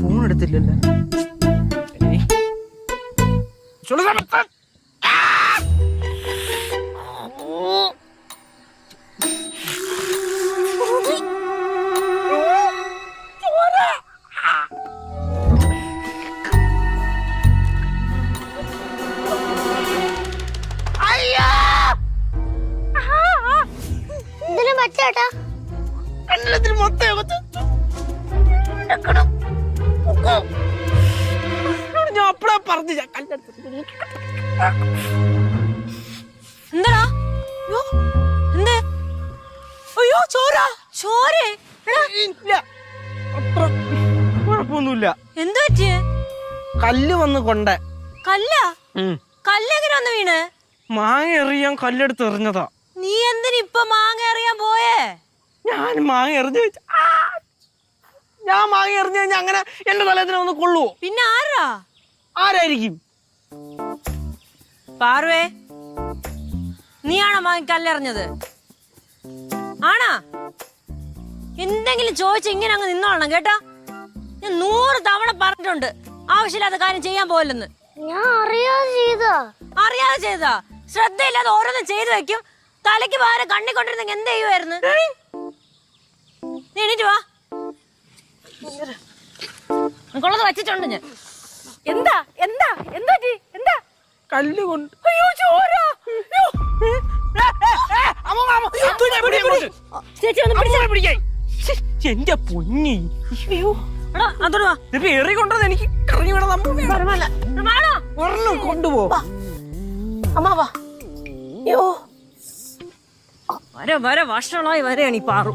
Phone എടുത്തില്ലല്ലോ. കണ്ണിലെത്തിരി മൊത്തം ഞാൻ അപ്പഴേ പറഞ്ഞു ഞാൻ കല്ലെടുത്തിട്ട് എന്താടാ? അയ്യോ, എന്തേ? അയ്യോ ചോര ചോരേ എടാ. ഇല്ല. അത്ര കുഴപ്പമൊന്നുമില്ല. എന്ത് പറ്റിയേ? കല്ല് വന്ന് കൊണ്ട. കല്ല? കല്ലെങ്ങനെ വന്ന് വീണ്? മാങ്ങ എറിയാൻ കല്ലെടുത്ത് എറിഞ്ഞതാ. നീ എന്തിന് ഇപ്പൊ മാങ്ങ എറിയാൻ പോയേ? ഞാൻ മാങ്ങ എറിഞ്ഞു വെച്ചാ ആ! ഞാൻ മാങ്ങ എറിഞ്ഞു കഴിഞ്ഞാൽ അങ്ങനെ എന്റെ തലത്തിന് ഒന്ന് കൊള്ളുവോ? പിന്നെ ആരാ? ആരായിരിക്കും? പാർവേ നീയാണോ മാങ്ങ കല്ലെറിഞ്ഞത്? ആണാ? എന്തെങ്കിലും ചോദിച്ച ഇങ്ങനെ അങ്ങ് നിന്നോളണം കേട്ടോ. ഞാൻ നൂറ് തവണ പറഞ്ഞിട്ടുണ്ട്. ആവശ്യമില്ലാത്ത കാര്യം ചെയ്യാൻ പോലെന്ന് ഞാൻ അറിയാതെ ചെയ്താ അറിയാതെ ചെയ്താ ശ്രദ്ധയില്ലാതെ ഓരോന്നും ചെയ്തു വെക്കും. തലയ്ക്ക് ഭാരം കണ്ണി കൊണ്ടിരുന്നെങ്കിൽ എന്ത് ചെയ്യുമായിരുന്നു നിനക്കുള്ളത് വച്ചിട്ടുണ്ട് ഞാൻ. എന്താ? എന്താ? എന്താ ജി? എന്താ? കല്ല് കൊണ്ട് അയ്യോ ചോര. ചേച്ചി ഒന്ന്. എന്റെ പൊന്നി. അയ്യോ. അതോട്. എറി കൊണ്ടത് എനിക്ക് കറങ്ങി വേണം. ഒരെണ്ണം കൊണ്ടുപോ. അയ്യോ. വര വര വർഷങ്ങളായി വരെയാണ് ഈ പാറു.